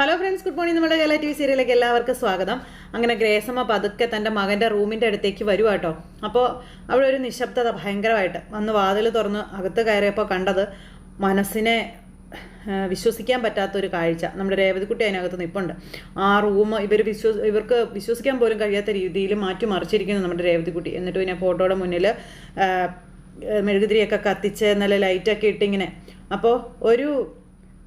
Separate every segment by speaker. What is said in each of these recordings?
Speaker 1: Hello friends good morning നമ്മുടെ Kerala T V സീരിയലിലേക്ക് എല്ലാവർക്കും സ്വാഗതം. അങ്ങനെ ഗ്രേസമ്മ പതുക്കെ തന്റെ മകന്റെ റൂമിന്റെ അടുത്തേക്ക് വരുവാ കേട്ടോ. അപ്പോൾ അവിടെ ഒരു നിശബ്ദത ഭയങ്കരമായിട്ട് വന്ന് വാതിൽ തുറന്ന് അകത്ത് കയറിയപ്പോൾ കണ്ടത് മനസ്സിനെ വിശ്വസിക്കാൻ പറ്റാത്തൊരു കാഴ്ച. നമ്മുടെ രേവതിക്കുട്ടി അതിനകത്ത് നിൽപ്പുണ്ട് ആ റൂം ഇവർ വിശ്വസ് ഇവർക്ക് വിശ്വസിക്കാൻ പോലും കഴിയാത്ത രീതിയിൽ മാറ്റി മറിച്ചിരിക്കുന്നു നമ്മുടെ രേവതിക്കുട്ടി. എന്നിട്ട് പിന്നെ ഫോട്ടോയുടെ മുന്നിൽ മെഴുകുതിരിയൊക്കെ കത്തിച്ച് നല്ല ലൈറ്റൊക്കെ ഇട്ടിങ്ങനെ. അപ്പോൾ ഒരു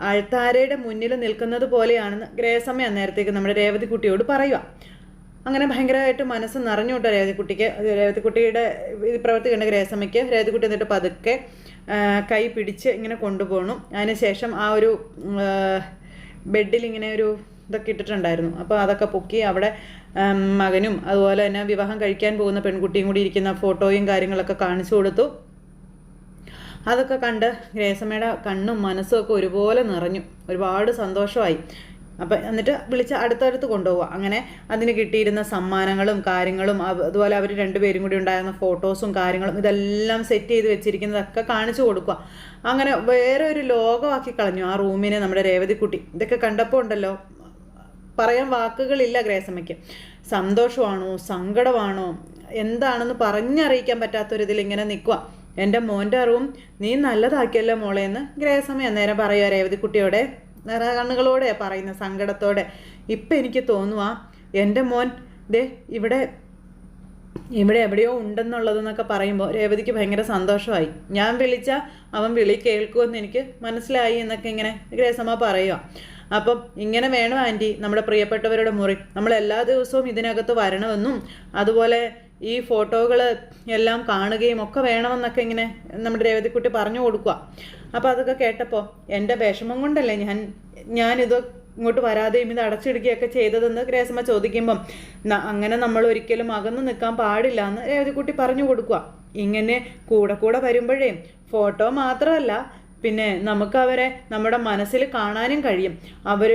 Speaker 1: അൾത്താരയുടെ മുന്നിൽ നിൽക്കുന്നത് പോലെയാണെന്ന് ഗ്രേസമ്മ അന്നേരത്തേക്ക് നമ്മുടെ രേവതിക്കുട്ടിയോട് പറയുക. അങ്ങനെ ഭയങ്കരമായിട്ട് മനസ്സ് നിറഞ്ഞു കേട്ടോ രേവതിക്കുട്ടിക്ക് രേവതിക്കുട്ടിയുടെ ഇത് പ്രവൃത്തി കണ്ട ഗ്രേസമ്മയ്ക്ക് രേവതിക്കുട്ടി എന്നിട്ട് പതുക്കെ കൈ പിടിച്ച് ഇങ്ങനെ കൊണ്ടുപോകണം അതിനുശേഷം ആ ഒരു ബെഡിൽ ഇങ്ങനെ ഒരു ഇതൊക്കെ ഇട്ടിട്ടുണ്ടായിരുന്നു. അപ്പോൾ അതൊക്കെ പൊക്കി അവിടെ മകനും അതുപോലെ തന്നെ വിവാഹം കഴിക്കാൻ പോകുന്ന പെൺകുട്ടിയും കൂടി ഇരിക്കുന്ന ഫോട്ടോയും കാര്യങ്ങളൊക്കെ കാണിച്ചു കൊടുത്തു. അതൊക്കെ കണ്ട് ഗ്രേസമ്മയുടെ കണ്ണും മനസ്സും ഒക്കെ ഒരുപോലെ നിറഞ്ഞു. ഒരുപാട് സന്തോഷമായി. അപ്പം എന്നിട്ട് വിളിച്ച് അടുത്തടുത്ത് കൊണ്ടുപോവുക. അങ്ങനെ അതിന് കിട്ടിയിരുന്ന സമ്മാനങ്ങളും കാര്യങ്ങളും അതുപോലെ അവർ രണ്ടുപേരും കൂടി ഉണ്ടായിരുന്ന ഫോട്ടോസും കാര്യങ്ങളും ഇതെല്ലാം സെറ്റ് ചെയ്ത് വെച്ചിരിക്കുന്നതൊക്കെ കാണിച്ചു കൊടുക്കുക. അങ്ങനെ വേറെ ഒരു ലോകമാക്കി കളഞ്ഞു ആ റൂമിനെ നമ്മുടെ രേവതിക്കുട്ടി. ഇതൊക്കെ കണ്ടപ്പോൾ ഉണ്ടല്ലോ പറയാൻ വാക്കുകളില്ല ഗ്രേസമ്മയ്ക്ക്. സന്തോഷമാണോ? സങ്കടമാണോ? എന്താണെന്ന് പറഞ്ഞറിയിക്കാൻ പറ്റാത്തൊരിതിൽ ഇങ്ങനെ നിൽക്കുക. എന്റെ മോന്റെ അറിവും നീ നല്ലതാക്കിയല്ലോ മോളെ എന്ന് ഗ്രേസമ്മ അന്നേരം പറയുക രേവതിക്കുട്ടിയോടെ കണ്ണുകളോടെ പറയുന്ന സങ്കടത്തോടെ. ഇപ്പം എനിക്ക് തോന്നുക എന്റെ മോൻ ദേ ഇവിടെ ഇവിടെ എവിടെയോ ഉണ്ടെന്നുള്ളതെന്നൊക്കെ പറയുമ്പോൾ രേവതിക്ക് ഭയങ്കര സന്തോഷമായി. ഞാൻ വിളിച്ച അവൻ വിളി കേൾക്കുമെന്ന് എനിക്ക് മനസ്സിലായി എന്നൊക്കെ ഇങ്ങനെ ഗ്രേസമ്മ പറയുക അപ്പം ഇങ്ങനെ വേണം ആന്റി നമ്മുടെ പ്രിയപ്പെട്ടവരുടെ മുറി. നമ്മൾ എല്ലാ ദിവസവും ഇതിനകത്ത് വരണമെന്നും അതുപോലെ ഈ ഫോട്ടോകൾ എല്ലാം കാണുകയും ഒക്കെ വേണമെന്നൊക്കെ ഇങ്ങനെ നമ്മുടെ രേവതിക്കുട്ടി പറഞ്ഞു കൊടുക്കുക അപ്പോൾ അതൊക്കെ കേട്ടപ്പോൾ എന്റെ വിഷമം കൊണ്ടല്ലേ ഞാൻ ഞാനിത് ഇങ്ങോട്ട് വരാതെയും ഇത് അടച്ചിടുകയൊക്കെ ചെയ്തതെന്ന് ഗ്രേസമ്മ ചോദിക്കുമ്പം അങ്ങനെ നമ്മൾ ഒരിക്കലും അകന്നു നിൽക്കാൻ പാടില്ല എന്ന് രേവതിക്കുട്ടി പറഞ്ഞു കൊടുക്കുക ഇങ്ങനെ കൂടെ കൂടെ വരുമ്പോഴേ ഫോട്ടോ മാത്രമല്ല പിന്നെ നമുക്ക് അവരെ നമ്മുടെ മനസ്സിൽ കാണാനും കഴിയും. അവർ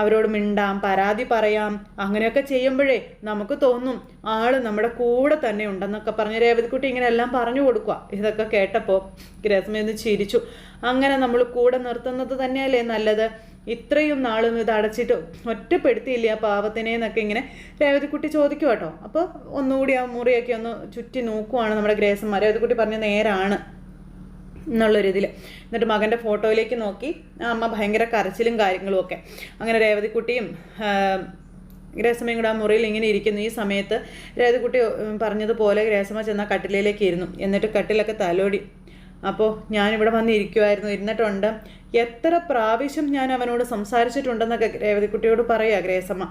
Speaker 1: അവരോട് മിണ്ടാം പരാതി പറയാം. അങ്ങനെയൊക്കെ ചെയ്യുമ്പോഴേ നമുക്ക് തോന്നും ആൾ നമ്മുടെ കൂടെ തന്നെ ഉണ്ടെന്നൊക്കെ പറഞ്ഞ് രേവതിക്കുട്ടി ഇങ്ങനെ എല്ലാം പറഞ്ഞു കൊടുക്കുക ഇതൊക്കെ കേട്ടപ്പോൾ ഗ്രസ്മയൊന്ന് ചിരിച്ചു. അങ്ങനെ നമ്മൾ കൂടെ നിർത്തുന്നത് തന്നെയല്ലേ നല്ലത്? ഇത്രയും നാളും ഇത് അടച്ചിട്ട് ഒറ്റപ്പെടുത്തിയില്ല ആ പാവത്തിനെ എന്നൊക്കെ ഇങ്ങനെ രേവതിക്കുട്ടി ചോദിക്കും കേട്ടോ അപ്പോൾ ഒന്നുകൂടി ആ മുറിയൊക്കെ ഒന്ന് ചുറ്റി നോക്കുവാണ് നമ്മുടെ ഗ്രേസന്മാർ. രേവതിക്കുട്ടി പറഞ്ഞ നേരാണ്. എന്നുള്ളൊരിതിൽ എന്നിട്ട് മകന്റെ ഫോട്ടോയിലേക്ക് നോക്കി. ആ അമ്മ ഭയങ്കര കരച്ചിലും കാര്യങ്ങളും ഒക്കെ. അങ്ങനെ രേവതിക്കുട്ടിയും ഗ്രേസമ്മയും കൂടെ ആ മുറിയിൽ ഇങ്ങനെ ഇരിക്കുന്നു. ഈ സമയത്ത് രേവതിക്കുട്ടി പറഞ്ഞതുപോലെ ഗ്രേസമ്മ ചെന്ന കട്ടിലേക്ക് ഇരുന്നു. എന്നിട്ട് കട്ടിലൊക്കെ തലോടി. അപ്പോൾ ഞാനിവിടെ വന്ന് ഇരിക്കുമായിരുന്നു ഇരുന്നിട്ടുണ്ട്. എത്ര പ്രാവശ്യം ഞാൻ അവനോട് സംസാരിച്ചിട്ടുണ്ടെന്നൊക്കെ രേവതിക്കുട്ടിയോട് പറയുക ഗ്രേസമ്മ.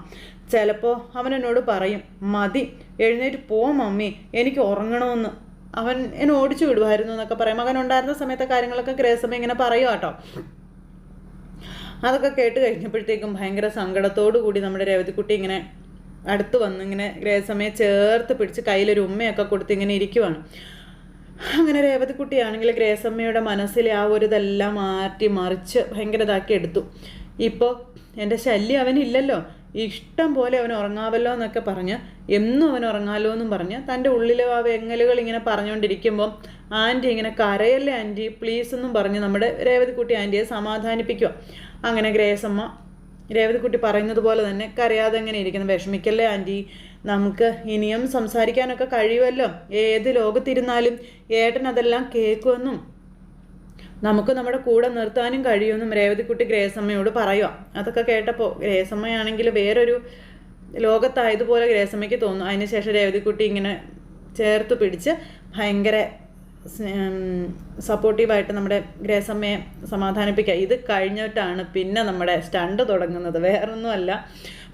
Speaker 1: ചിലപ്പോൾ അവൻ എന്നോട് പറയും മതി എഴുന്നേറ്റ് പോ മമ്മി. എനിക്ക് ഉറങ്ങണമെന്ന്. അവൻ എന്നെ ഓടിച്ചു വിടുമായിരുന്നു എന്നൊക്കെ പറയും. മകൻ ഉണ്ടായിരുന്ന സമയത്തെ കാര്യങ്ങളൊക്കെ ഗ്രേസമ്മ ഇങ്ങനെ പറയും കേട്ടോ അതൊക്കെ കേട്ട് കഴിഞ്ഞപ്പോഴത്തേക്കും ഭയങ്കര സങ്കടത്തോടു കൂടി നമ്മുടെ രേവതിക്കുട്ടി ഇങ്ങനെ അടുത്ത് വന്ന് ഇങ്ങനെ ഗ്രേസമ്മയെ ചേർത്ത് പിടിച്ച് കയ്യിലൊരു ഉമ്മയൊക്കെ കൊടുത്ത് ഇങ്ങനെ ഇരിക്കുവാണ്. അങ്ങനെ രേവതിക്കുട്ടിയാണെങ്കിൽ ഗ്രേസമ്മയുടെ മനസ്സിലെ ആ ഒരു ഇതെല്ലാം മാറ്റി മറിച്ച് ഭയങ്കര ഇതാക്കി എടുത്തു. ഇപ്പോൾ എന്റെ ശല്യം അവനില്ലല്ലോ. ഇഷ്ടം പോലെ അവൻ ഉറങ്ങാവല്ലോ എന്നൊക്കെ പറഞ്ഞ് എന്നും അവൻ ഉറങ്ങാലോ എന്നും പറഞ്ഞ് തന്റെ ഉള്ളിലെ ആ വെങ്ങലുകൾ ഇങ്ങനെ പറഞ്ഞുകൊണ്ടിരിക്കുമ്പോൾ ആന്റി ഇങ്ങനെ കരയല്ലേ ആന്റി പ്ലീസ് എന്നും പറഞ്ഞ് നമ്മുടെ രേവതിക്കുട്ടി ആന്റിയെ സമാധാനിപ്പിക്കുക അങ്ങനെ ഗ്രേസമ്മ രേവതിക്കുട്ടി പറയുന്നത് പോലെ തന്നെ കരയാതെ എങ്ങനെ ഇരിക്കുന്നു. വിഷമിക്കല്ലേ ആന്റി? നമുക്ക് ഇനിയും സംസാരിക്കാനൊക്കെ കഴിയുമല്ലോ? ഏത് ലോകത്തിരുന്നാലും ഏട്ടൻ അതെല്ലാം കേൾക്കുമെന്നും നമുക്ക് നമ്മുടെ കൂടെ നിർത്താനും കഴിയുമെന്നും രേവതിക്കുട്ടി ഗ്രേസമ്മയോട് പറയുക അതൊക്കെ കേട്ടപ്പോൾ ഗ്രേസമ്മയാണെങ്കിൽ വേറൊരു ലോകത്തായതുപോലെ ഗ്രേസമ്മയ്ക്ക് തോന്നും. അതിനുശേഷം രേവതിക്കുട്ടി ഇങ്ങനെ ചേർത്ത് പിടിച്ച് ഭയങ്കര സപ്പോർട്ടീവായിട്ട് നമ്മുടെ ഗ്രേസമ്മയെ സമാധാനിപ്പിക്കുക. ഇത് കഴിഞ്ഞിട്ടാണ് പിന്നെ നമ്മുടെ സ്റ്റണ്ട് തുടങ്ങുന്നത്. വേറൊന്നുമല്ല.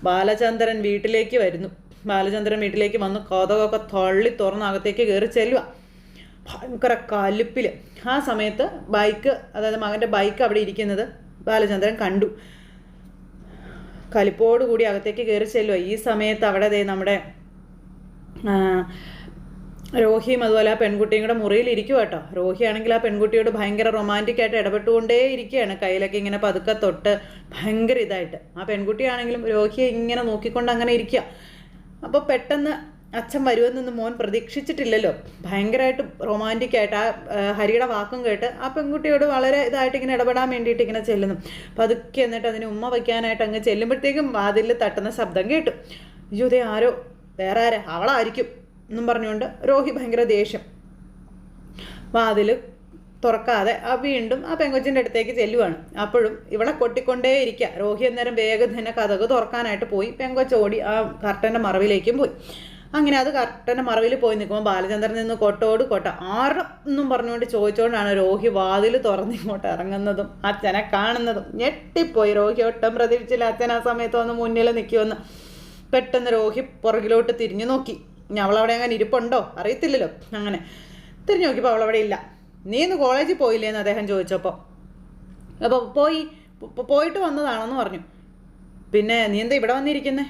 Speaker 1: ബാലചന്ദ്രൻ വീട്ടിലേക്ക് വരുന്നു. ബാലചന്ദ്രൻ വീട്ടിലേക്ക് വന്ന്. കോതകൊക്കെ തള്ളി തുറന്ന് അകത്തേക്ക് കയറി ചെല്ലുക ഭയങ്കര കലുപ്പിൽ ആ സമയത്ത് ബൈക്ക് അതായത് മകന്റെ ബൈക്ക് അവിടെ ഇരിക്കുന്നത് ബാലചന്ദ്രൻ കണ്ടു. കൂടി അകത്തേക്ക് കയറി ചെല്ലുക ഈ സമയത്ത് അവിടെ ദേ നമ്മുടെ രോഹിയും അതുപോലെ ആ പെൺകുട്ടിയും കൂടെ മുറിയിൽ ഇരിക്കുക കേട്ടോ. രോഹി ആണെങ്കിൽ ആ പെൺകുട്ടിയോട് ഭയങ്കര റൊമാന്റിക് ആയിട്ട് ഇടപെട്ടുകൊണ്ടേ ഇരിക്കുകയാണ്. കയ്യിലൊക്കെ ഇങ്ങനെ പതുക്കെ തൊട്ട് ഭയങ്കര ഇതായിട്ട്. ആ പെൺകുട്ടിയാണെങ്കിലും രോഹിയെ ഇങ്ങനെ നോക്കിക്കൊണ്ട് അങ്ങനെ ഇരിക്കുക. അപ്പോൾ പെട്ടെന്ന് അച്ഛൻ വരുമെന്നൊന്നും മോൻ പ്രതീക്ഷിച്ചിട്ടില്ലല്ലോ. ഭയങ്കരമായിട്ട് റൊമാന്റിക് ആയിട്ട് ആ ഹരിയുടെ വാക്കും കേട്ട് ആ പെൺകുട്ടിയോട് വളരെ ഇതായിട്ട് ഇങ്ങനെ ഇടപെടാൻ വേണ്ടിയിട്ട് ഇങ്ങനെ ചെല്ലുന്നു. പതുക്കെ എന്നിട്ട് അതിന് ഉമ്മ വയ്ക്കാനായിട്ട് അങ്ങ് ചെല്ലുമ്പോഴത്തേക്കും വാതിലിൽ തട്ടുന്ന ശബ്ദം കേട്ടു. അയ്യോ ആരോ? വേറെ ആരാ? അവളായിരിക്കും എന്നും പറഞ്ഞുകൊണ്ട് രോഹി ഭയങ്കര ദേഷ്യം. വാതിൽ തുറക്കാതെ ആ വീണ്ടും ആ പെങ്കൊച്ചിന്റെ അടുത്തേക്ക് ചെല്ലുവാണ്. അപ്പോഴും ഇവിടെ കൊട്ടിക്കൊണ്ടേ ഇരിക്കുക രോഹി അന്നേരം വേഗം തന്നെ കഥക് തുറക്കാനായിട്ട് പോയി. പെങ്കൊച്ചോടി ആ കർട്ടന്റെ മറവിലേക്കും പോയി. അങ്ങനെ അത് കർട്ടന്റെ മറവിൽ പോയി നിൽക്കുമ്പോൾ ബാലചന്ദ്രൻ നിന്ന് കൊട്ടോട് കൊട്ട. ആറ് എന്നും പറഞ്ഞുകൊണ്ട് ചോദിച്ചുകൊണ്ടാണ് രോഹി വാതിൽ തുറന്ന് ഇങ്ങോട്ട് ഇറങ്ങുന്നതും അച്ഛനെ കാണുന്നതും. ഞെട്ടിപ്പോയി. രോഹി ഒട്ടും പ്രതീക്ഷിച്ചില്ല അച്ഛൻ ആ സമയത്ത് വന്ന് മുന്നിൽ നിൽക്കുമെന്ന് പെട്ടെന്ന് രോഹി പുറകിലോട്ട് തിരിഞ്ഞു നോക്കി. ഇനി അവളവിടെ അങ്ങനെ ഇരിപ്പുണ്ടോ? അറിയത്തില്ലല്ലോ. അങ്ങനെ തിരിഞ്ഞു നോക്കിയപ്പോൾ അവളവിടെ ഇല്ല. നീ ഇന്ന് കോളേജിൽ പോയില്ലേ? എന്ന് അദ്ദേഹം ചോദിച്ചപ്പോൾ അപ്പോൾ പോയി പോയിട്ട് വന്നതാണെന്ന് പറഞ്ഞു. പിന്നെ നീ എന്താ ഇവിടെ വന്നിരിക്കുന്നേ?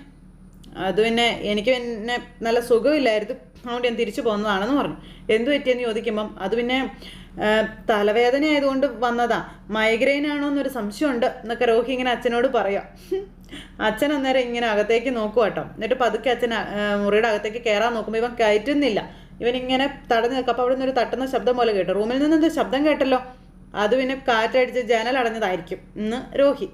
Speaker 1: അത് പിന്നെ എനിക്ക് പിന്നെ നല്ല സുഖമില്ലായിരുന്നു. അതുകൊണ്ട് ഞാൻ തിരിച്ചു പോകുന്നതാണെന്ന് പറഞ്ഞു. എന്തു പറ്റിയെന്ന് ചോദിക്കുമ്പം അത് പിന്നെ തലവേദന ആയതുകൊണ്ട് വന്നതാ. മൈഗ്രെയിൻ ആണോ എന്നൊരു സംശയമുണ്ട് എന്നൊക്കെ രോഹി ഇങ്ങനെ അച്ഛനോട് പറയാം. അച്ഛൻ അന്നേരം ഇങ്ങനെ അകത്തേക്ക് നോക്കുക കേട്ടോ. എന്നിട്ട് പതുക്കെ അച്ഛൻ മുറിയുടെ അകത്തേക്ക് കയറാൻ നോക്കുമ്പോൾ ഇവൻ കയറ്റുന്നില്ല. ഇവൻ ഇങ്ങനെ തടഞ്ഞു നിൽക്കും. അപ്പോൾ അവിടെ നിന്ന് ഒരു തട്ടുന്ന ശബ്ദം പോലെ കേട്ടു. റൂമിൽ നിന്ന് എന്തോ ശബ്ദം കേട്ടല്ലോ. അത് പിന്നെ കാറ്റടിച്ച് ജനൽ അടഞ്ഞതായിരിക്കും. ഇന്ന് രോഹി.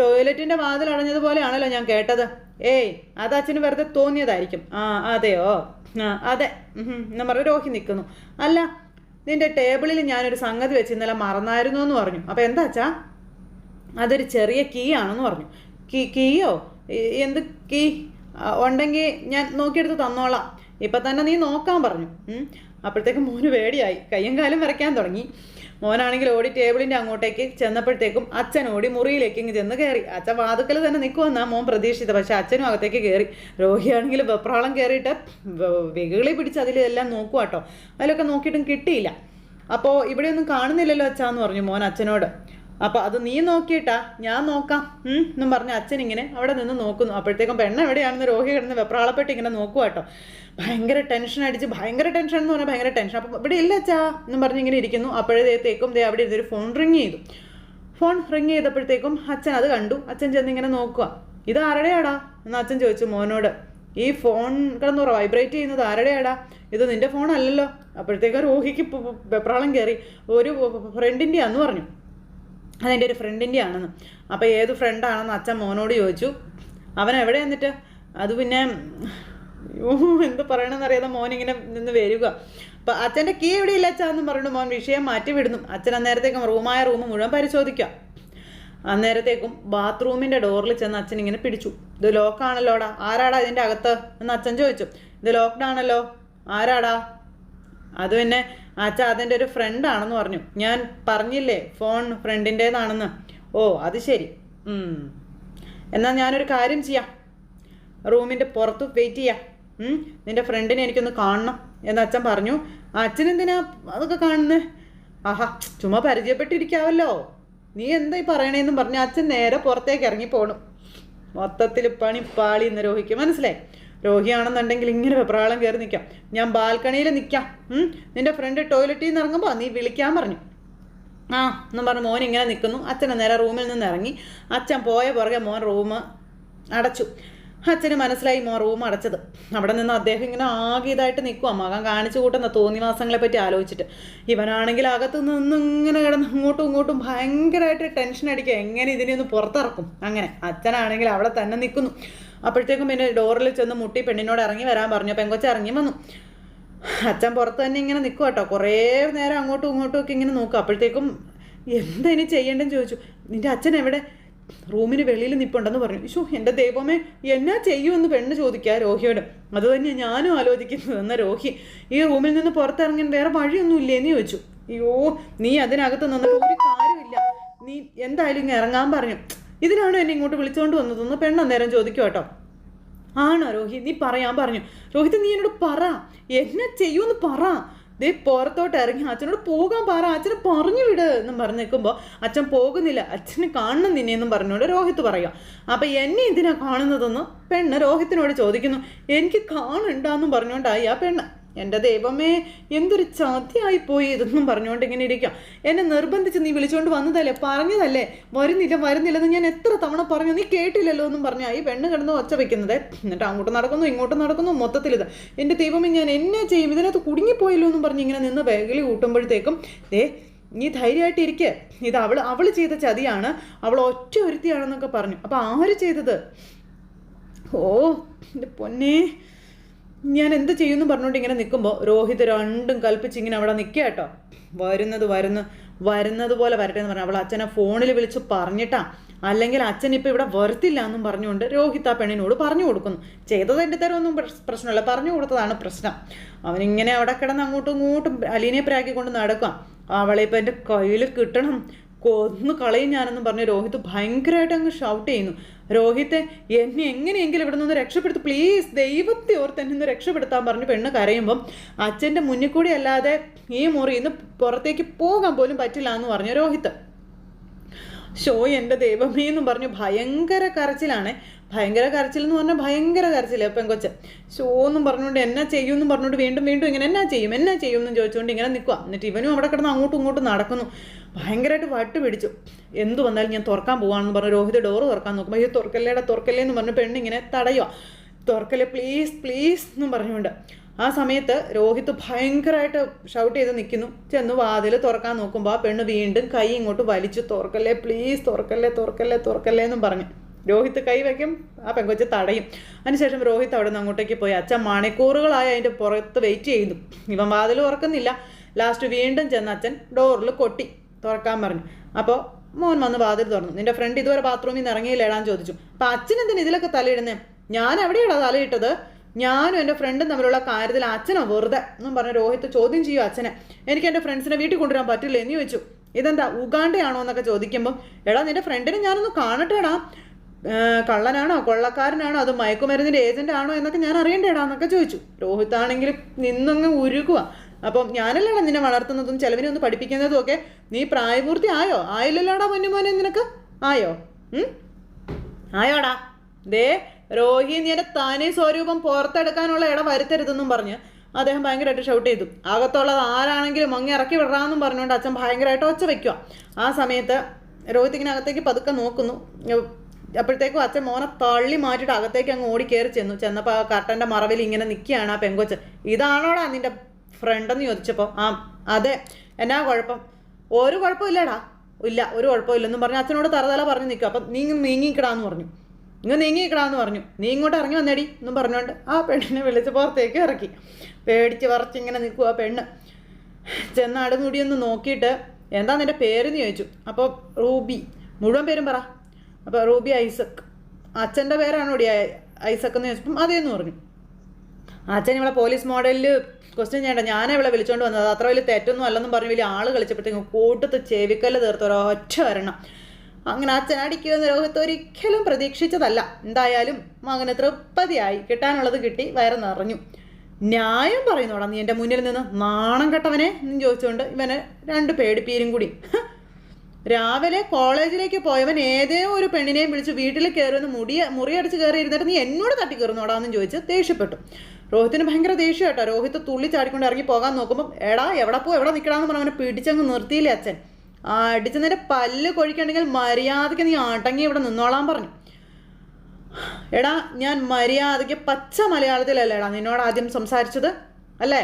Speaker 1: ടോയ്ലറ്റിന്റെ വാതിൽ അടഞ്ഞതുപോലെയാണല്ലോ ഞാൻ കേട്ടത്. ഏയ് അത് അച്ഛന് വെറുതെ തോന്നിയതായിരിക്കും. ആ അതെയോ? ആ അതെ. എന്ന് പറഞ്ഞ് രോഹി നിൽക്കുന്നു. അല്ല നിന്റെ ടേബിളിൽ ഞാനൊരു സംഗതി വെച്ച് ഇന്നലെ മറന്നായിരുന്നു എന്ന് പറഞ്ഞു. അപ്പോൾ എന്താ അച്ഛാ? അതൊരു ചെറിയ കീ ആണെന്ന് പറഞ്ഞു. കീ കീയോ? എന്ത് കീ? ഉണ്ടെങ്കിൽ ഞാൻ നോക്കിയെടുത്ത് തന്നോളാം. ഇപ്പം തന്നെ നീ നോക്കാൻ പറഞ്ഞു. അപ്പോഴത്തേക്കും മോന് പേടിയായി. കയ്യും കാലും വരയ്ക്കാൻ തുടങ്ങി. മോനാണെങ്കിൽ ഓടി ടേബിളിന്റെ അങ്ങോട്ടേക്ക് ചെന്നപ്പോഴത്തേക്കും അച്ഛൻ ഓടി മുറിയിലേക്ക് ഇങ്ങ് ചെന്ന് കയറി. അച്ഛൻ വാതുക്കൽ തന്നെ നിൽക്കുമെന്നാണ് മോൻ പ്രതീക്ഷിച്ചത്. പക്ഷേ അച്ഛനും അകത്തേക്ക് കയറി. രോഹിയാണെങ്കിൽ വെപ്രാളം കയറിയിട്ട് വികളി പിടിച്ച് അതിലെല്ലാം നോക്കുക കേട്ടോ അതിലൊക്കെ നോക്കിയിട്ടും കിട്ടിയില്ല. അപ്പോൾ ഇവിടെയൊന്നും കാണുന്നില്ലല്ലോ അച്ഛാന്ന് പറഞ്ഞു മോൻ അച്ഛനോട്. അപ്പൊ അത് നീ നോക്കിയിട്ടാ ഞാൻ നോക്കാം എന്നും പറഞ്ഞ അച്ഛൻ ഇങ്ങനെ അവിടെ നിന്ന് നോക്കുന്നു. അപ്പോഴത്തേക്കും പെണ്ണ എവിടെയാണെന്ന് രോഹി കിടന്ന് വെപ്രാളപ്പെട്ട് ഇങ്ങനെ നോക്കുക കേട്ടോ. ഭയങ്കര ടെൻഷൻ അടിച്ച് ഭയങ്കര ടെൻഷൻ എന്ന് പറഞ്ഞാൽ ഭയങ്കര ടെൻഷൻ അപ്പോൾ ഇവിടെ ഇല്ല അച്ഛാ എന്നും പറഞ്ഞ് ഇങ്ങനെ ഇരിക്കുന്നു. അപ്പോഴത്തേക്കും ദേ അവിടെ ഇരുന്നൊരു ഫോൺ റിങ് ചെയ്തു. ഫോൺ റിങ് ചെയ്തപ്പോഴത്തേക്കും അച്ഛൻ അത് കണ്ടു. അച്ഛൻ ചെന്ന് ഇങ്ങനെ നോക്കുക ഇത് ആരുടെയാടാ? എന്ന് അച്ഛൻ ചോദിച്ചു മോനോട്. ഈ ഫോൺ കിടന്ന് വൈബ്രേറ്റ് ചെയ്യുന്നത് ആരുടെയാടാ? ഇത് നിന്റെ ഫോൺ അല്ലല്ലോ. അപ്പോഴത്തേക്കും രോഹിക്ക് വെപ്രാളം കയറി ഒരു ഫ്രണ്ടിന്റെ ആന്ന് പറഞ്ഞു. അതെന്റെ ഒരു ഫ്രണ്ടിന്റെ ആണെന്ന് അപ്പോൾ ഏത് ഫ്രണ്ടാണെന്ന് അച്ഛൻ മോനോട് ചോദിച്ചു. അവൻ എവിടെ എന്നിട്ട്? അത് പിന്നെ എന്ത് പറയണമെന്ന് അറിയാതെ മോൻ ഇങ്ങനെ നിന്ന് വരിക. അപ്പം അച്ഛന്റെ കീ എവിടെ ഇല്ല അച്ഛാന്നും പറഞ്ഞു മോൻ വിഷയം മാറ്റി വിടുന്നു അച്ഛൻ അന്നേരത്തേക്കും റൂമായ റൂം മുഴുവൻ പരിശോധിക്കാം അന്നേരത്തേക്കും ബാത്റൂമിന്റെ ഡോറിൽ ചെന്ന് അച്ഛൻ ഇങ്ങനെ പിടിച്ചു. ഇത് ലോക്കാണല്ലോടാ ആരാടാ ഇതിന്റെ അകത്ത്? എന്ന് അച്ഛൻ ചോദിച്ചു. ഇത് ലോക്ക്ഡ് ആണല്ലോ ആരാടാ? അത് പിന്നെ അച്ഛ അതെന്റെ ഒരു ഫ്രണ്ടാണെന്ന് പറഞ്ഞു. ഞാൻ പറഞ്ഞില്ലേ ഫോൺ ഫ്രണ്ടിന്റേതാണെന്ന് ഓ അത് ശരി. എന്നാൽ ഞാനൊരു കാര്യം ചെയ്യാം. റൂമിന്റെ പുറത്ത് വെയിറ്റ് ചെയ്യാം. നിന്റെ ഫ്രണ്ടിനെ എനിക്കൊന്ന് കാണണം എന്ന് അച്ഛൻ പറഞ്ഞു. അച്ഛനെന്തിനാ അതൊക്കെ കാണുന്നത് ആഹാ ചുമ്മാ പരിചയപ്പെട്ടിരിക്കാവല്ലോ. നീ എന്താ ഈ പറയണേന്നും പറഞ്ഞ് അച്ഛൻ നേരെ പുറത്തേക്ക് ഇറങ്ങി പോണു. മൊത്തത്തിൽ പണി പാളി എന്ന് രോഹിക്കും. മനസ്സിലായി? രോഹിയാണെന്നുണ്ടെങ്കിൽ ഇങ്ങനെ വെപ്രാളം കയറി നിൽക്കാം. ഞാൻ ബാൽക്കണിയിൽ നിൽക്കാം. നിന്റെ ഫ്രണ്ട് ടോയ്ലറ്റിൽ നിന്ന് ഇറങ്ങുമ്പോൾ നീ വിളിക്കാൻ പറഞ്ഞു. ആ എന്നും പറഞ്ഞ് മോൻ ഇങ്ങനെ നിൽക്കുന്നു. അച്ഛനെ നേരെ റൂമിൽ നിന്ന് ഇറങ്ങി. അച്ഛൻ പോയ പുറകെ മോൻ റൂം അടച്ചു. അച്ഛന് മനസ്സിലായി മോൻ റൂം അടച്ചത്. അവിടെ നിന്ന് അദ്ദേഹം ഇങ്ങനെ ആകെ ഇതായിട്ട് നിൽക്കുക മകൻ കാണിച്ചു കൂട്ടുന്ന തോന്നി മാസങ്ങളെ പറ്റി ആലോചിച്ചിട്ട്. ഇവനാണെങ്കിൽ അകത്ത് നിന്ന് ഇങ്ങനെ കിടന്ന് അങ്ങോട്ടും ഇങ്ങോട്ടും ഭയങ്കരമായിട്ട് ടെൻഷൻ അടിക്കുക. എങ്ങനെ ഇതിനെ ഒന്ന് പുറത്തിറക്കും? അങ്ങനെ. അച്ഛനാണെങ്കിൽ അവിടെ തന്നെ നിൽക്കുന്നു. അപ്പോഴത്തേക്കും പിന്നെ ഡോറിൽ ചെന്ന് മുട്ടി പെണ്ണിനോട് ഇറങ്ങി വരാൻ പറഞ്ഞു. പെങ്കൊച്ച ഇറങ്ങി വന്നു. അച്ഛൻ പുറത്ത് തന്നെ ഇങ്ങനെ നിൽക്കുക കേട്ടോ കുറേ നേരം അങ്ങോട്ടും ഇങ്ങോട്ടും ഒക്കെ ഇങ്ങനെ നോക്കും അപ്പോഴത്തേക്കും എന്താ ഇനി ചെയ്യേണ്ടെന്ന് ചോദിച്ചു. നിന്റെ അച്ഛൻ എവിടെ? റൂമിന് വെളിയിൽ നിൽപ്പുണ്ടെന്ന് പറഞ്ഞു. ഇഷു എന്റെ ദൈവമേ എന്നാ ചെയ്യുമെന്ന് പെണ്ണ് ചോദിക്കുക രോഹിയോട്. അത് തന്നെയാണ് ഞാനും ആലോചിക്കുന്നത് എന്ന രോഹി. ഈ റൂമിൽ നിന്ന് പുറത്തിറങ്ങാൻ വേറെ വഴിയൊന്നും ഇല്ലേന്ന് ചോദിച്ചു. അയ്യോ നീ അതിനകത്ത് നിന്നിട്ട് ഒരു കാര്യമില്ല നീ എന്തായാലും ഇങ്ങനെ ഇറങ്ങാൻ പറഞ്ഞു. ഇതിനാണോ എന്നെ ഇങ്ങോട്ട് വിളിച്ചുകൊണ്ട് വന്നതെന്ന് പെണ്ണ് അന്നേരം ചോദിക്കും കേട്ടോ. ആണോ രോഹിത് നീ പറയാൻ പറഞ്ഞു. രോഹിത് നീ എന്നോട് പറ. എന്നെ ചെയ്യൂന്ന് പറ. ദേ പുറത്തോട്ട് ഇറങ്ങി അച്ഛനോട് പോകാൻ പറ. അച്ഛനെ പറഞ്ഞു വിട് എന്നും പറഞ്ഞു നിൽക്കുമ്പോൾ അച്ഛൻ പോകുന്നില്ല. അച്ഛനെ കാണണം നിന്നെ എന്നും പറഞ്ഞുകൊണ്ട് രോഹിത് പറയാം അപ്പം എന്നെ എന്തിനാ കാണുന്നതെന്ന് പെണ്ണ് രോഹിത്തിനോട് ചോദിക്കുന്നു. എനിക്ക് കാണണ്ടാന്നും പറഞ്ഞുകൊണ്ടായി ആ പെണ്ണ്. എന്റെ ദൈവമേ എന്തൊരു ചതിയായിപ്പോയി ഇതൊന്നും പറഞ്ഞുകൊണ്ട് ഇങ്ങനെ ഇരിക്കാം. എന്നെ നിർബന്ധിച്ച് നീ വിളിച്ചുകൊണ്ട് വന്നതല്ലേ? പറഞ്ഞതല്ലേ? വരുന്നില്ല വരുന്നില്ലെന്ന് ഞാൻ എത്ര തവണ പറഞ്ഞു. നീ കേട്ടില്ലല്ലോ എന്നും പറഞ്ഞു ഈ പെണ്ണ് കിടന്ന് ഒച്ച വെക്കുന്നത്. എന്നിട്ട് അങ്ങോട്ട് നടക്കുന്നു ഇങ്ങോട്ട് നടക്കുന്നു മൊത്തത്തിൽ ഇത്. എന്റെ ദൈവമേ ഞാൻ എന്നെ ചെയ്യും ഇതിനകത്ത് കുടുങ്ങിപ്പോയല്ലോ എന്നും പറഞ്ഞ് ഇങ്ങനെ നിന്ന് വേഗലി കൂട്ടുമ്പോഴത്തേക്കും ദേ നീ ധൈര്യമായിട്ട് ഇരിക്കുക ഇത് അവൾ അവൾ ചെയ്ത ചതിയാണ്. അവൾ ഒറ്റ ഒരുത്തിയാണെന്നൊക്കെ പറഞ്ഞു. അപ്പോൾ ആര് ചെയ്തത്? ഓ എന്റെ പൊന്നേ. ഞാൻ എന്ത് ചെയ്യുമെന്ന് പറഞ്ഞുകൊണ്ട് ഇങ്ങനെ നിൽക്കുമ്പോൾ രോഹിത് രണ്ടും കൽപ്പിച്ച് ഇങ്ങനെ അവിടെ നിൽക്കുക കേട്ടോ വരുന്നത് വരുന്നു വരുന്നത് പോലെ വരട്ടെ എന്ന് പറഞ്ഞു. അവൾ അച്ഛനെ ഫോണിൽ വിളിച്ച് പറഞ്ഞിട്ടാ. അല്ലെങ്കിൽ അച്ഛൻ ഇപ്പം ഇവിടെ വരത്തില്ല എന്നും പറഞ്ഞുകൊണ്ട് രോഹിത് ആ പെണ്ണിനോട് പറഞ്ഞു കൊടുക്കുന്നു. ചെയ്തത് എന്റെ തരമൊന്നും പ്രശ്നമല്ല. പറഞ്ഞു കൊടുത്തതാണ് പ്രശ്നം. അവനിങ്ങനെ അവിടെ കിടന്ന് അങ്ങോട്ടും ഇങ്ങോട്ടും അലീനെ പ്രാക്കിക്കൊണ്ട് നടക്കുക അവളെ ഇപ്പം എന്റെ കയ്യിൽ കിട്ടണം. കൊന്നു കളയും ഞാനെന്നും പറഞ്ഞ് രോഹിത് ഭയങ്കരമായിട്ട് അങ്ങ് ഷൗട്ട് ചെയ്യുന്നു. രോഹിത്തെ എന്നെ എങ്ങനെയെങ്കിലും ഇവിടെ നിന്ന് രക്ഷപ്പെടുത്തു പ്ലീസ് ദൈവത്തെ ഓർത്ത് എന്നെ ഒന്ന് രക്ഷപ്പെടുത്താൻ പറഞ്ഞ് പെണ്ണ് കരയുമ്പം അച്ഛന്റെ മുന്നിൽ കൂടി അല്ലാതെ ഈ മുറിയിൽ നിന്ന് പുറത്തേക്ക് പോകാൻ പോലും പറ്റില്ല എന്ന് പറഞ്ഞു രോഹിത്ത് ഷോ എന്റെ ദൈവമേ എന്നും പറഞ്ഞു ഭയങ്കര കരച്ചിലാണ്. ഭയങ്കര കരച്ചിൽ എന്ന് പറഞ്ഞാൽ ഭയങ്കര കരച്ചിൽ പെങ്കൊച്ച്. ഷോ എന്നും പറഞ്ഞുകൊണ്ട് എന്നാ ചെയ്യും എന്നും പറഞ്ഞുകൊണ്ട് വീണ്ടും വീണ്ടും ഇങ്ങനെ എന്നാ ചെയ്യും എന്നാ ചെയ്യും എന്ന് ചോദിച്ചുകൊണ്ട് ഇങ്ങനെ നിൽക്കുക എന്നിട്ട് ഇവനും അവിടെ കിടന്ന് അങ്ങോട്ടും ഇങ്ങോട്ടും നടക്കുന്നു. ഭയങ്കരമായിട്ട് വട്ട് പിടിച്ചു. എന്ത് വന്നാലും ഞാൻ തുറക്കാൻ പോവാണെന്ന് പറഞ്ഞു രോഹിത് ഡോറ് തുറക്കാൻ നോക്കുമ്പോൾ അയ്യോ തുറക്കല്ലേടാ തുറക്കല്ലേ എന്ന് പറഞ്ഞു പെണ്ണിങ്ങനെ തടയുക തുറക്കല്ലേ പ്ലീസ് പ്ലീസ് എന്നും പറഞ്ഞുകൊണ്ട്. ആ സമയത്ത് രോഹിത് ഭയങ്കരമായിട്ട് ഷൗട്ട് ചെയ്ത് നിൽക്കുന്നു ചെന്ന് വാതിൽ തുറക്കാൻ നോക്കുമ്പോൾ ആ പെണ്ണ് വീണ്ടും കൈ ഇങ്ങോട്ട് വലിച്ചു തുറക്കല്ലേ പ്ലീസ് തുറക്കല്ലേ തുറക്കല്ലേ തുറക്കല്ലേ എന്നും പറഞ്ഞു. രോഹിത് കൈ വയ്ക്കും ആ പെങ്കൊച്ച് തടയും. അതിനുശേഷം രോഹിത് അവിടെ നിന്ന് അങ്ങോട്ടേക്ക് പോയി. അച്ഛൻ മണിക്കൂറുകളായി അതിന്റെ പുറത്ത് വെയിറ്റ് ചെയ്തു. ഇവൻ വാതിൽ തുറക്കുന്നില്ല. ലാസ്റ്റ് വീണ്ടും ചെന്ന് അച്ഛൻ ഡോറിൽ കൊട്ടി. തുറക്കാൻ പറഞ്ഞു. അപ്പോൾ മോൻ വന്ന് വാതിൽ തുറന്നു. നിന്റെ ഫ്രണ്ട് ഇതുവരെ ബാത്റൂമിൽ നിന്ന് ഇറങ്ങിയില്ലേടാന്ന് ചോദിച്ചു. അപ്പം അച്ഛൻ എന്തിനു ഇതിലൊക്കെ തലയിടുന്നേ? ഞാൻ എവിടെയാണ് തലയിട്ടത്? ഞാനും എന്റെ ഫ്രണ്ടും തമ്മിലുള്ള കാര്യത്തിൽ അച്ഛനോ വെറുതെ എന്നും പറഞ്ഞ് രോഹിത്ത് ചോദ്യം ചെയ്യും അച്ഛനെ. എനിക്ക് എന്റെ ഫ്രണ്ട്സിനെ വീട്ടിൽ കൊണ്ടുവരാൻ പറ്റില്ല? എന്ന് ചോദിച്ചു. ഇതെന്താ ഉഗാണ്ടയാണോ? എന്നൊക്കെ ചോദിക്കുമ്പോൾ എടാ നിന്റെ ഫ്രണ്ടിനെ ഞാനൊന്ന് കാണട്ടെടാ. കള്ളനാണോ കൊള്ളക്കാരനാണോ അത് മയക്കുമരുന്നിന്റെ ഏജന്റ് ആണോ എന്നൊക്കെ ഞാൻ അറിയണ്ടേടാ എന്നൊക്കെ ചോദിച്ചു. രോഹിത്താണെങ്കിൽ നിന്നങ്ങ് ഉരുകുക അപ്പം ഞാനല്ലേടാ നിന്നെ വളർത്തുന്നതും ചെലവിനെ ഒന്ന് പഠിപ്പിക്കുന്നതും ഒക്കെ. നീ പ്രായപൂർത്തി ആയോ? ആയില്ലല്ലോടാ പൊന്നുമോനെ നിനക്ക്? ആയോ? ആയോടാ. ദേ രോഹി നീന്റെ തനി സ്വരൂപം പുറത്തെടുക്കാനുള്ള ഇട വരുത്തരുതെന്നും പറഞ്ഞ് അദ്ദേഹം ഭയങ്കരമായിട്ട് ഷൗട്ട് ചെയ്തു. അകത്തുള്ളത് ആരാണെങ്കിലും മങ്ങി ഇറക്കി വിടാന്നും പറഞ്ഞുകൊണ്ട് അച്ഛൻ ഭയങ്കരമായിട്ട് ഒച്ച വയ്ക്കുക ആ സമയത്ത് രോഹിത് ഇങ്ങനെ അകത്തേക്ക് പതുക്കെ നോക്കുന്നു. അപ്പോഴത്തേക്കും അച്ഛൻ മോനെ തള്ളി മാറ്റിയിട്ട് അകത്തേക്ക് അങ്ങ് ഓടി കയറി ചെന്നു. ചെന്നപ്പോൾ ആ കർട്ടന്റെ മറവിൽ ഇങ്ങനെ നിൽക്കുകയാണ് ആ പെങ്കൊച്ച്. ഇതാണോടാ നിന്റെ ഫ്രണ്ടെന്ന് ചോദിച്ചപ്പോൾ ആ അതെ എന്നാ കുഴപ്പം? ഒരു കുഴപ്പമില്ലടാ ഇല്ല ഒരു കുഴപ്പമില്ലെന്നും പറഞ്ഞു അച്ഛനോട് തറതല പറഞ്ഞ് നിൽക്കും. അപ്പം നീ നീങ്ങിക്കിടാന്ന് പറഞ്ഞു. ഇങ്ങ് നീങ്ങിക്കിടാന്ന് പറഞ്ഞു. നീ ഇങ്ങോട്ട് ഇറങ്ങി വന്നേടി എന്നും പറഞ്ഞുകൊണ്ട് ആ പെണ്ണിനെ വിളിച്ച് പുറത്തേക്ക് ഇറക്കി. പേടിച്ച് വറച്ച് ഇങ്ങനെ നിൽക്കുക ആ പെണ്ണ്. ചെന്ന് അടുമുടിയൊന്ന് നോക്കിയിട്ട് എന്താ നിന്റെ പേരെന്ന് ചോദിച്ചു. അപ്പോൾ റൂബി. മുഴുവൻ പേരും പറ. അപ്പോൾ റൂബി ഐസക്. അച്ഛന്റെ പേരാണോ ഡി ഐസക് എന്ന് ചോദിച്ചപ്പം അതേന്ന് പറഞ്ഞു. അച്ഛൻ ഇവിടെ പോലീസ് മോഡലിൽ ക്വസ്റ്റ്യൻ ചെയ്യണ്ട. ഞാനേ ഇവിടെ വിളിച്ചുകൊണ്ട് വന്നത്. അത്ര വലിയ തെറ്റൊന്നും അല്ലെന്നും പറഞ്ഞ് വലിയ ആൾ കളിച്ചപ്പോഴത്തേക്കും കൂട്ടത്ത് ചെവിക്കല്ല് തീർത്ത് ഒരൊറ്റ വരണം അങ്ങനെ അച്ഛൻ അടിക്കുമെന്ന് രോഹിത്ത് ഒരിക്കലും പ്രതീക്ഷിച്ചതല്ല. എന്തായാലും മകന് തൃപ്തിയായി. കിട്ടാനുള്ളത് കിട്ടി. വയറ് നിറഞ്ഞു. ന്യായം പറയുന്നോടാ നീ എന്റെ മുന്നിൽ നിന്ന്. നാണം കെട്ടവനെ എന്ന് ചോദിച്ചുകൊണ്ട് ഇവനെ രണ്ട് പേടിപ്പീരും കൂടി. രാവിലെ കോളേജിലേക്ക് പോയവൻ ഏതേ ഒരു പെണ്ണിനെയും വിളിച്ച് വീട്ടിൽ കയറുമെന്ന് മുടി മുറിയടിച്ച് കയറി ഇരുന്നിട്ട് നീ എന്നോട് തട്ടി കയറുന്നോടാന്ന് ചോദിച്ച് ദേഷ്യപ്പെട്ടു. രോഹിത്തിന് ഭയങ്കര ദേഷ്യം കേട്ടോ. രോഹിത്ത് തുള്ളി ചാടിക്കൊണ്ട് ഇറങ്ങി പോകാൻ നോക്കുമ്പോൾ എടാ എവിടെ പോ എവിടെ നിൽക്കണമെന്ന് പറഞ്ഞ് അവനെ പിടിച്ചങ്ങ് നിർത്തിയില്ലേ അച്ഛൻ. അടിച്ച് പല്ല് കൊഴിക്കണ്ടെങ്കിൽ മര്യാദയ്ക്ക് നീ അടങ്ങി ഇവിടെ നിന്നോളാൻ പറഞ്ഞു. എടാ ഞാൻ മര്യാദയ്ക്ക് പച്ച മലയാളത്തിലല്ലേ എടാ നിന്നോട് ആദ്യം സംസാരിച്ചത് അല്ലേ?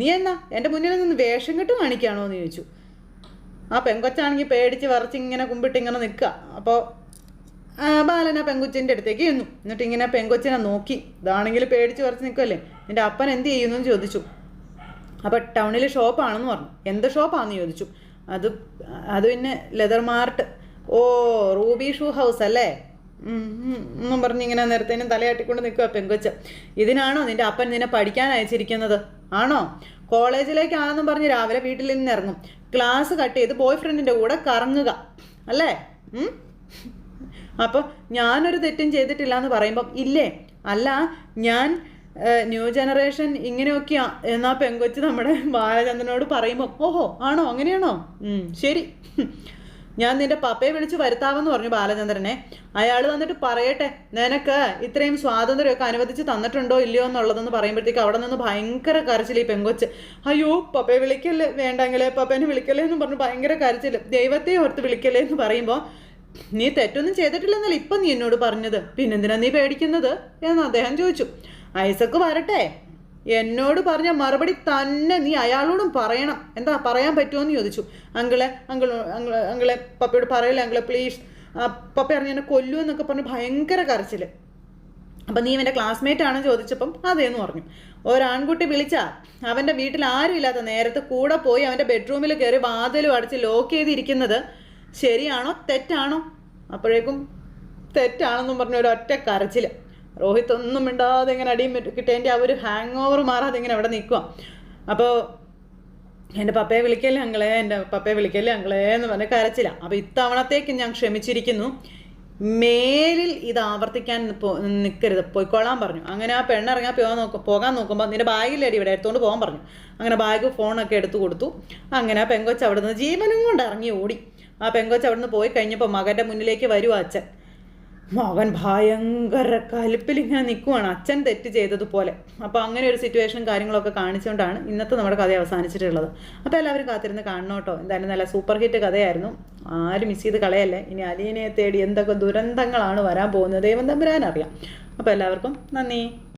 Speaker 1: നീ എന്നാ എന്റെ മുന്നിൽ നിന്ന് വേഷം കെട്ട് കാണിക്കുകയാണോ എന്ന് ചോദിച്ചു. ആ പെങ്കൊച്ചാണെങ്കിൽ പേടിച്ച് വിറച്ച് ഇങ്ങനെ കുമ്പിട്ട് ഇങ്ങനെ നിൽക്കുക. അപ്പോൾ ബാലൻ ആ പെങ്കൊച്ചിന്റെ അടുത്തേക്ക് ചെന്നു. എന്നിട്ട് ഇങ്ങനെ പെങ്കൊച്ചിനെ നോക്കി. ഇതാണെങ്കിൽ പേടിച്ച് കുറച്ച് നിൽക്കുമല്ലേ നിന്റെ അപ്പൻ എന്ത് ചെയ്യുന്നു എന്ന് ചോദിച്ചു. അപ്പോൾ ടൗണിൽ ഷോപ്പാണെന്ന് പറഞ്ഞു. എന്ത് ഷോപ്പാണെന്ന് ചോദിച്ചു. അത് അത് പിന്നെ ലെതർ മാർട്ട് ഓ റൂബി ഷൂ ഹൗസ് അല്ലേ? എന്നും പറഞ്ഞ് ഇങ്ങനെ നേരത്തേനും തലയാട്ടിക്കൊണ്ട് നിൽക്കുക പെങ്കൊച്ച്. ഇതിനാണോ നിന്റെ അപ്പൻ നിന്നെ പഠിക്കാൻ അയച്ചിരിക്കുന്നത്? ആണോ? കോളേജിലേക്കാണെന്നും പറഞ്ഞ് രാവിലെ വീട്ടിൽ നിന്ന് ഇറങ്ങും. ക്ലാസ് കട്ട് ചെയ്ത് ബോയ് ഫ്രണ്ടിന്റെ കൂടെ കറങ്ങുക. അല്ലേ? അപ്പോൾ ഞാനൊരു തെറ്റും ചെയ്തിട്ടില്ല എന്ന് പറയുമ്പം ഇല്ലേ? അല്ല ഞാൻ ന്യൂ ജനറേഷൻ ഇങ്ങനെയൊക്കെയാ. എന്നാ പെങ്കൊച്ച് നമ്മുടെ ബാലചന്ദ്രനോട് പറയുമ്പോൾ ഓഹോ ആണോ? അങ്ങനെയാണോ? ശരി. ഞാൻ നിന്റെ പപ്പയെ വിളിച്ച് വരുത്താമെന്ന് പറഞ്ഞു ബാലചന്ദ്രനെ. അയാൾ വന്നിട്ട് പറയട്ടെ നിനക്ക് ഇത്രയും സ്വാതന്ത്ര്യമൊക്കെ അനുവദിച്ച് തന്നിട്ടുണ്ടോ ഇല്ലയോ എന്നുള്ളതെന്ന് പറയുമ്പോഴത്തേക്ക് അവിടെ നിന്ന് ഭയങ്കര കരച്ചിൽ ഈ പെങ്കൊച്ച്. അയ്യോ പപ്പയെ വിളിക്കല്ലേ വേണ്ടെങ്കിലേ പപ്പേനെ വിളിക്കല്ലേ എന്ന് പറഞ്ഞു ഭയങ്കര കരച്ചിൽ ദൈവത്തെ ഓർത്ത് വിളിക്കല്ലേ എന്ന് പറയുമ്പോൾ നീ തെറ്റൊന്നും ചെയ്തിട്ടില്ലെന്നല്ല ഇപ്പം നീ എന്നോട് പറഞ്ഞത്. പിന്നെന്തിനാ നീ പേടിക്കുന്നത്? എന്ന് അദ്ദേഹം ചോദിച്ചു. ഐസക്ക് വരട്ടെ. എന്നോട് പറഞ്ഞ മറുപടി തന്നെ നീ അയാളോടും പറയണം. എന്താ പറയാൻ പറ്റുമോ ചോദിച്ചു. അങ്കിളെ അങ്കിൾ അങ്കിളെ അങ്കിളെ പപ്പയോട് പറയില്ല അങ്കിളെ പ്ലീസ് പപ്പ അറിഞ്ഞ എന്നെ കൊല്ലൂ എന്നൊക്കെ പറഞ്ഞ് ഭയങ്കര കരച്ചിൽ. അപ്പം നീ ഇവന്റെ ക്ലാസ്മേറ്റ് ആണെന്ന് ചോദിച്ചപ്പം അതേന്ന് പറഞ്ഞു. ഒരാൺകുട്ടി വിളിച്ചാ അവന്റെ വീട്ടിൽ ആരും ഇല്ലാത്ത നേരത്തെ കൂടെ പോയി അവന്റെ ബെഡ്റൂമിൽ കയറി വാതിലും അടച്ച് ലോക്ക് ചെയ്തിരിക്കുന്നത് ശരിയാണോ? തെറ്റാണോ? അപ്പോഴേക്കും തെറ്റാണെന്നും പറഞ്ഞ ഒരു ഒറ്റ കരച്ചിൽ രോഹിത് ഒന്നും മിണ്ടാതെ ഇങ്ങനെ അടിയും കിട്ടേന്റെ ആ ഒരു ഹാങ് ഓവർ മാറാതെ ഇങ്ങനെ അവിടെ നിൽക്കുക അപ്പോൾ എന്റെ പപ്പയെ വിളിക്കല്ലേ അങ്ങളെ എന്റെ പപ്പയെ വിളിക്കല്ലേ അങ്ങളെ എന്ന് പറഞ്ഞ് കരച്ചില്ല അപ്പോൾ ഇത്തവണത്തേക്ക് ഞാൻ ക്ഷമിച്ചിരിക്കുന്നു. മേലിൽ ഇത് ആവർത്തിക്കാൻ നിൽക്കരുത് പോയിക്കോളാൻ പറഞ്ഞു. അങ്ങനെ ആ പെണ്ണിറങ്ങാൻ പോകാൻ നോക്കും പോകാൻ നോക്കുമ്പോൾ നിന്റെ ബാഗിലടി ഇവിടെ എടുത്തുകൊണ്ട് പോകാൻ പറഞ്ഞു. അങ്ങനെ ബാഗ് ഫോണൊക്കെ എടുത്തു കൊടുത്തു. അങ്ങനെ ആ പെങ്കൊച്ച് അവിടെ നിന്ന് ജീവനും കൊണ്ട് ഇറങ്ങി ഓടി. ആ പെങ്കൊച്ച് അവിടെ നിന്ന് പോയി കഴിഞ്ഞപ്പോൾ മകന്റെ മുന്നിലേക്ക് വരുവാ അച്ഛൻ. മകൻ ഭയങ്കര കലിപ്പിൽ ഇങ്ങനെ നിൽക്കുവാണ് അച്ഛൻ തെറ്റ് ചെയ്തതുപോലെ. അപ്പോൾ അങ്ങനെ ഒരു സിറ്റുവേഷനും കാര്യങ്ങളൊക്കെ കാണിച്ചുകൊണ്ടാണ് ഇന്നത്തെ നമ്മുടെ കഥ അവസാനിച്ചിട്ടുള്ളത്. അപ്പോൾ എല്ലാവരും കാത്തിരുന്ന് കാണണം കേട്ടോ. എന്തായാലും നല്ല സൂപ്പർ ഹിറ്റ് കഥയായിരുന്നു. ആരും മിസ് ചെയ്ത് കളയല്ലേ? ഇനി അലീനയെ തേടി എന്തൊക്കെ ദുരന്തങ്ങളാണ് വരാൻ പോകുന്നത്? ദൈവം തമ്പുരാനറിയാം. അപ്പോൾ എല്ലാവർക്കും നന്ദി.